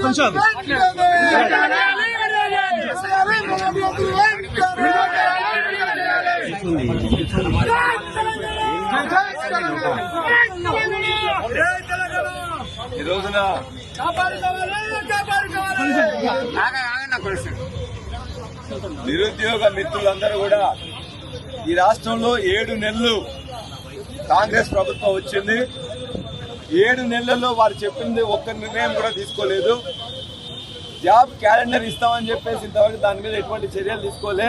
కొంచెం. ఈ రోజున నిరుద్యోగ మిత్రులందరూ కూడా ఈ రాష్ట్రంలో ఏడు నెలలు కాంగ్రెస్ ప్రభుత్వం వచ్చింది. ఏడు నెలల్లో వారు చెప్పింది ఒక్క నిర్ణయం కూడా తీసుకోలేదు. జాబ్ క్యాలెండర్ ఇస్తామని చెప్పేసి ఇంతవరకు దాని మీద ఎటువంటి చర్యలు తీసుకోలే.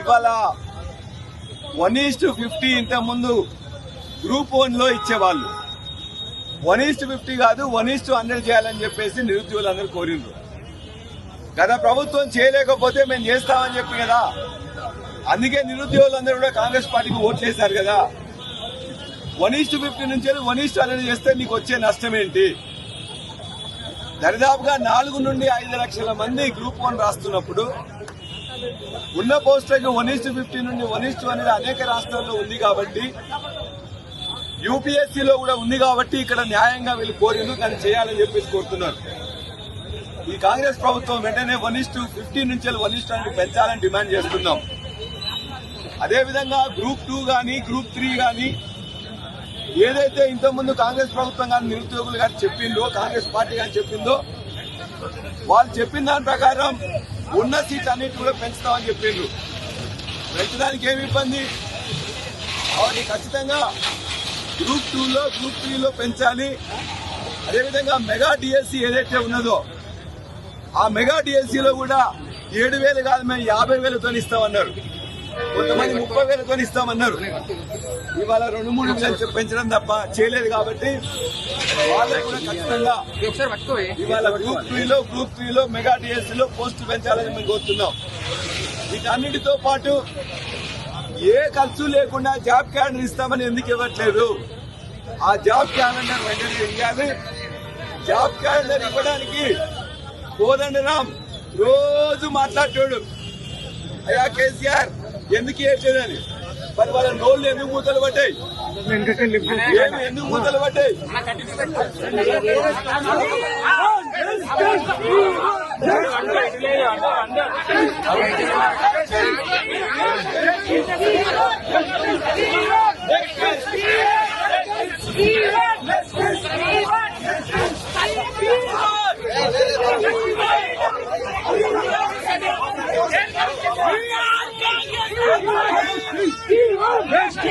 ఇవాళ వన్ ఈస్ టు ఫిఫ్టీ ఇంతకుముందు గ్రూప్ వన్లో ఇచ్చేవాళ్ళు. వన్ ఈస్ టు ఫిఫ్టీ కాదు వన్ ఈస్ టు హండ్రెడ్ చేయాలని చెప్పేసి నిరుద్యోగులందరూ కోరిండ్రు. గత ప్రభుత్వం చేయలేకపోతే మేము చేస్తామని చెప్పి కదా. అందుకే నిరుద్యోగులందరూ కూడా కాంగ్రెస్ పార్టీకి ఓట్లేశారు కదా. వన్ ఈస్ట్ ఫిఫ్టీ నుంచి వన్ ఈస్ట్ హండ్రెడ్ చేస్తే నీకు వచ్చే నష్టం ఏంటి? దరిదాపుగా నాలుగు నుండి ఐదు లక్షల మంది గ్రూప్ వన్ రాస్తున్నప్పుడు ఉన్న పోస్టులకు వన్ ఈస్ట్ ఫిఫ్టీ నుండి వన్ ఈస్ట్ అనేది అనేక రాష్ట్రాల్లో ఉంది కాబట్టి యూపీఎస్సీలో కూడా ఉంది కాబట్టి ఇక్కడ న్యాయంగా వీళ్ళు కోరిండు దాన్ని చేయాలని చెప్పేసి కోరుతున్నారు. ఈ కాంగ్రెస్ ప్రభుత్వం వెంటనే వన్ ఈస్ట్ ఫిఫ్టీ నుంచి వన్ ఇస్ అనేది పెంచాలని డిమాండ్ చేస్తున్నాం. అదేవిధంగా గ్రూప్ టూ కానీ గ్రూప్ త్రీ కానీ ఏదైతే ఇంతకుముందు కాంగ్రెస్ ప్రభుత్వం కానీ నిరుద్యోగులు కానీ చెప్పిందో కాంగ్రెస్ పార్టీ కానీ చెప్పిందో వాళ్ళు చెప్పిన దాని ప్రకారం ఉన్న సీట్లు అన్నిటి కూడా పెంచుతామని చెప్పిండ్రు. పెంచడానికి ఏమి ఇబ్బంది? అవన్నీ ఖచ్చితంగా గ్రూప్ టూలో గ్రూప్ త్రీలో పెంచాలి. అదేవిధంగా మెగా డిఎస్సీ ఏదైతే ఉన్నదో ఆ మెగా డిఎస్సీలో కూడా ఏడు వేలు కాదు మేము యాభై వేలతో ఇస్తామన్నారు. కొంతమంది ముప్పై వేలతో ఇస్తామన్నారు ఇవాళ రెండు మూడు లక్షలు పెంచడం తప్ప చేయలేదు కాబట్టి వాళ్ళకు కూడా ఖచ్చితంగా ఇవాళ గ్రూప్ త్రీలో గ్రూప్ త్రీలో మెగా డిఎస్సీలో పోస్ట్ పెంచాలని మేము కోరుతున్నాం. వీటన్నిటితో పాటు ఏ ఖర్చు లేకుండా జాబ్ క్యాలెండర్ ఇస్తామని ఎందుకు ఇవ్వట్లేదు? ఆ జాబ్ క్యాలెండర్ వెంటనే ఇవ్వాలి. జాబ్ క్యాలెండర్ ఇవ్వడానికి కోదండరాం రోజు మాట్లాడతాడు అయ్యా కేసీఆర్ ఎందుకు ఇవ్వట్లేదని మరి వాళ్ళ నోళ్ళు ఎందుకు మూతలు పట్టాయి ఏమి ఎందుకు మూతలు పట్టాయి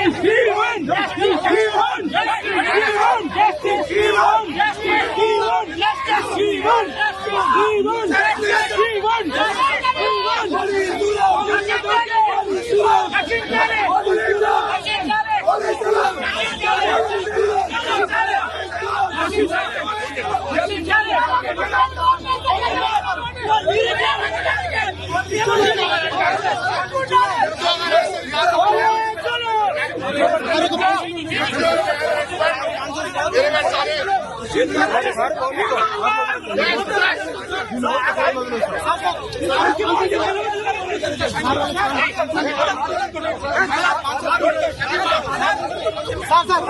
Justice! Sir sir